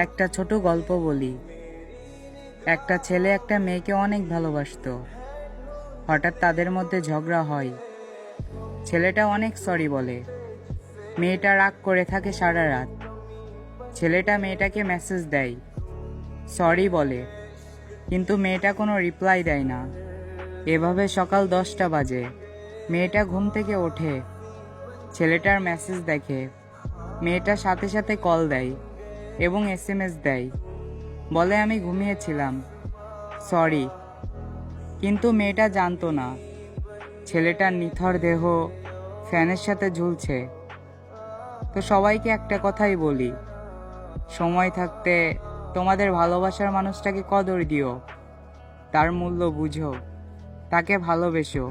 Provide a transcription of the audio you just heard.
একটা ছোট গল্প বলি। একটা ছেলে একটা মেয়েকে অনেক ভালোবাসতো। হঠাৎ তাদের মধ্যে ঝগড়া হয়। ছেলেটা অনেক সরি বলে। মেয়েটা রাগ করে থাকে সারা রাত। ছেলেটা মেয়েটাকে মেসেজ দেয়। সরি বলে। কিন্তু মেয়েটা কোনো রিপ্লাই দেয় না। এভাবে সকাল দশটা বাজে। মেয়েটা ঘুম থেকে ওঠে। ছেলেটার মেসেজ দেখে। মেয়েটা সাথে সাথে কল দেয়। এবং এস এম এস দেয়। বলে আমি ঘুমিয়েছিলাম। সরি, কিন্তু মেয়েটা জানতো না। ছেলেটার নিথর দেহ ফ্যানের সাথে ঝুলছে। তো সবাইকে একটা কথাই বলি, সময় থাকতে তোমাদের ভালোবাসার মানুষটাকে কদর দিও। তার মূল্য বুঝো, তাকে ভালোবেসো।